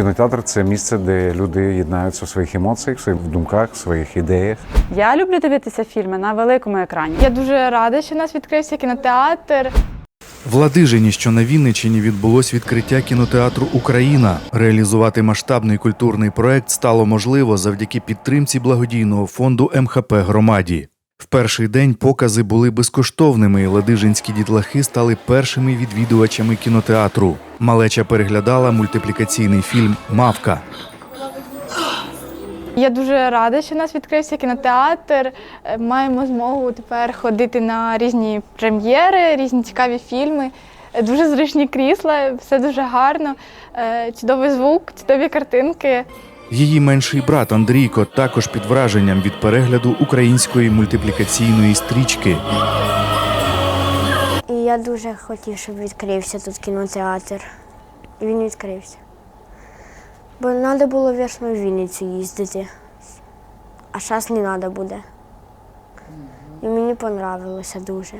Кінотеатр це місце, де люди єднаються в своїх емоціях, в своїх думках, в своїх ідеях. Я люблю дивитися фільми на великому екрані. Я дуже рада, що у нас відкрився кінотеатр. В Ладижині, що на Вінниччині, відбулось відкриття кінотеатру Україна. Реалізувати масштабний культурний проект стало можливо завдяки підтримці благодійного фонду МХП громаді. В перший день покази були безкоштовними. Ладижинські дітлахи стали першими відвідувачами кінотеатру. Малеча переглядала мультиплікаційний фільм Мавка. Я дуже рада, що у нас відкрився кінотеатр. Е, Маємо змогу тепер ходити на різні прем'єри, різні цікаві фільми. Е, Дуже зручні крісла, все дуже гарно, е, чудовий звук, чудові картинки. Її менший брат Андрійко також під враженням від перегляду української мультиплікаційної стрічки. І я дуже хотів, щоб відкрився тут кінотеатр. І він відкрився. Бо треба було весною в Вінницю їздити. А зараз не треба буде. І мені понравилося дуже.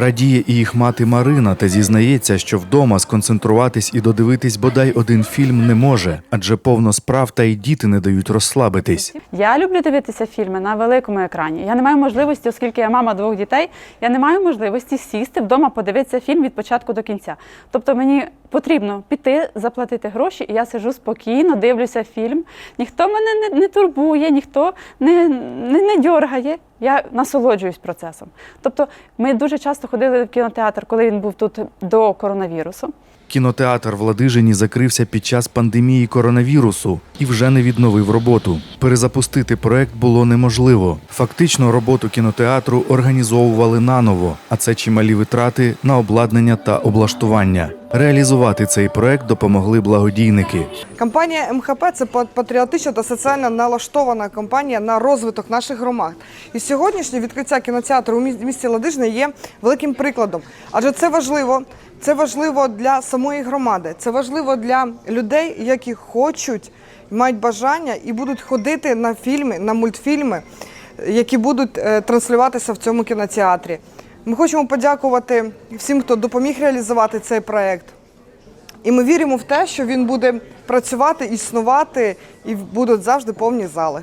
Радіє і їх мати Марина та зізнається, що вдома сконцентруватись і додивитись бодай один фільм не може, адже повно справ та й діти не дають розслабитись. Я люблю дивитися фільми на великому екрані. Я не маю можливості, оскільки я мама двох дітей, я не маю можливості сісти вдома, подивитися фільм від початку до кінця. Тобто мені потрібно піти, заплатити гроші, і я сижу спокійно, дивлюся фільм. Ніхто мене не, не турбує, ніхто не, не, не дьоргає. Я насолоджуюсь процесом. Тобто, ми дуже часто ходили в кінотеатр, коли він був тут до коронавірусу. Кінотеатр в Ладижині закрився під час пандемії коронавірусу і вже не відновив роботу. Перезапустити проект було неможливо. Фактично, роботу кінотеатру організовували наново, а це чималі витрати на обладнання та облаштування. Реалізувати цей проект допомогли благодійники. Компанія МХП це па- патріотична та соціально налаштована компанія на розвиток наших громад. І сьогоднішнє відкриття кінотеатру у міс- місті Ладижне є великим прикладом. Адже це важливо. Це важливо для самої громади. Це важливо для людей, які хочуть, мають бажання і будуть ходити на фільми, на мультфільми, які будуть е, транслюватися в цьому кінотеатрі. Ми хочемо подякувати всім, хто допоміг реалізувати цей проект. І ми віримо в те, що він буде працювати, існувати і будуть завжди повні зали.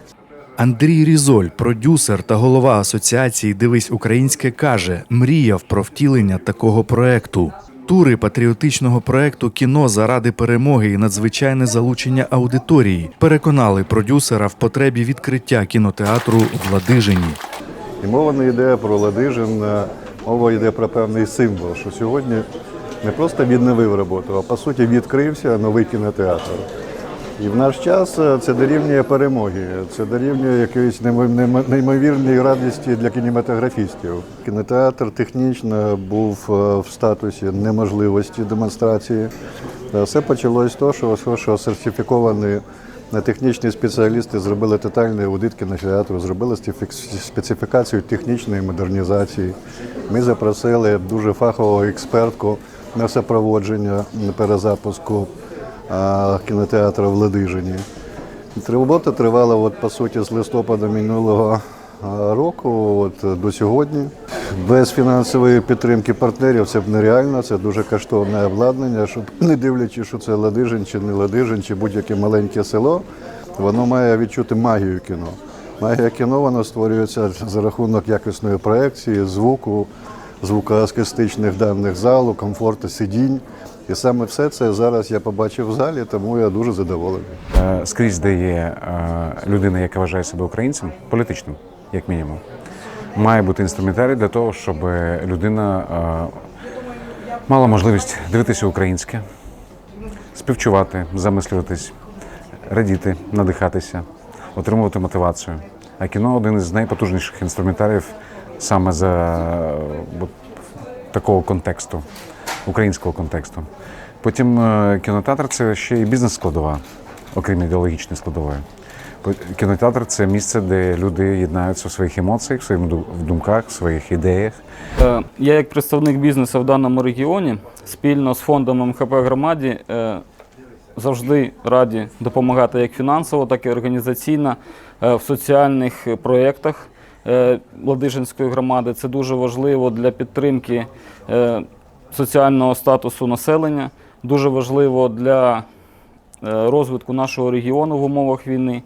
Андрій Різоль, продюсер та голова асоціації Дивись українське каже, мріяв про втілення такого проекту. Тури патріотичного проекту Кіно заради перемоги і надзвичайне залучення аудиторії переконали продюсера в потребі відкриття кінотеатру в Ладижині. І мова не йде про Ладижин, мова йде про певний символ, що сьогодні не просто відновив роботу, а по суті відкрився новий кінотеатр. І в наш час е, це дорівнює перемоги, це дорівнює якоїсь неймо- неймо- неймовірної радості для кінематографістів. Кінотеатр технічно був е, в статусі неможливості демонстрації. Е, Все почалось з того, що, що- сертифіковані технічні спеціалісти зробили тотальний аудит кінотеатру, зробили специфікацію технічної модернізації. Ми запросили дуже фахову експертку на супроводження перезапуску кінотеатру в Ладижині. Робота тривала от, по суті з листопада минулого року от, до сьогодні. Без фінансової підтримки партнерів це б нереально, це дуже коштовне обладнання, щоб не дивлячись, що це Ладижин чи не Ладижин, чи будь-яке маленьке село, воно має відчути магію кіно. Магія кіно воно створюється за рахунок якісної проекції, звуку, звукоакустичних даних залу, комфорту сидінь. І саме все це зараз я побачив в залі, тому я дуже задоволений. Е, Скрізь, де є е, людина, яка вважає себе українцем, політичним, як мінімум, має бути інструментарій для того, щоб людина е, мала можливість дивитися українське, співчувати, замислюватись, радіти, надихатися, отримувати мотивацію. А кіно один із найпотужніших інструментаріїв саме за такого контексту, українського контексту. Потім е, кінотеатр це ще і бізнес-складова, окрім ідеологічної складової. Кінотеатр це місце, де люди єднаються в своїх емоціях, в своїх думках, в своїх ідеях. Е, Я як представник бізнесу в даному регіоні спільно з фондом МХП громаді е, завжди раді допомагати як фінансово, так і організаційно в соціальних проєктах Ладижинської громади. Це дуже важливо для підтримки соціального статусу населення, дуже важливо для розвитку нашого регіону в умовах війни.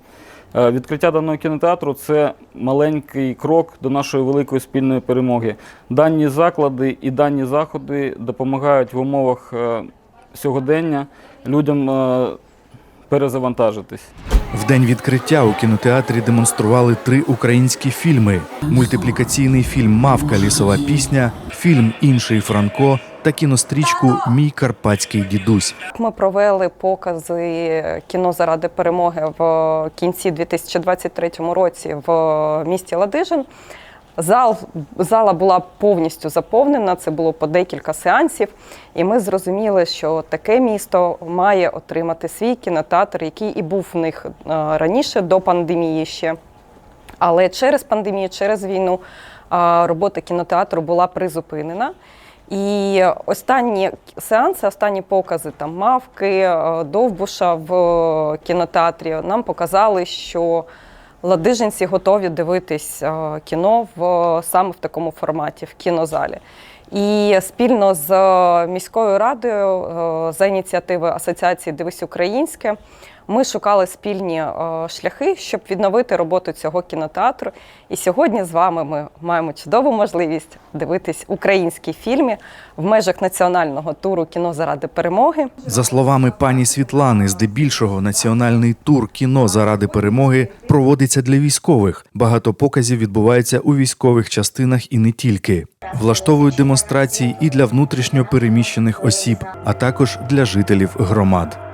Е, Відкриття даного кінотеатру це маленький крок до нашої великої спільної перемоги. Дані заклади і дані заходи допомагають в умовах е, сьогодення людям е, перезавантажитись. В день відкриття у кінотеатрі демонстрували три українські фільми: мультиплікаційний фільм Мавка лісова пісня, фільм Інший Франко та кінострічку Мій карпатський дідусь. Ми провели покази кіно заради перемоги в кінці 2023 році в місті Ладижин. Зал, зала була повністю заповнена, це було по декілька сеансів, і ми зрозуміли, що таке місто має отримати свій кінотеатр, який і був в них е, раніше до пандемії ще. Але через пандемію, через війну робота кінотеатру була призупинена. І останні сеанси, останні покази там мавки, е, довбуша в е, кінотеатрі нам показали, що ладижинці готові дивитись е, кіно в саме в такому форматі, в кінозалі. І спільно з міською радою за ініціативи Асоціації Дивись Українське ми шукали спільні е, шляхи, щоб відновити роботу цього кінотеатру. І сьогодні з вами ми маємо чудову можливість дивитись українські фільми в межах національного туру Кіно заради перемоги. За словами пані Світлани, здебільшого національний тур кіно заради перемоги проводиться для військових. Багато показів відбувається у військових частинах і не тільки. Влаштовують демонстрації і для внутрішньо переміщених осіб, а також для жителів громад.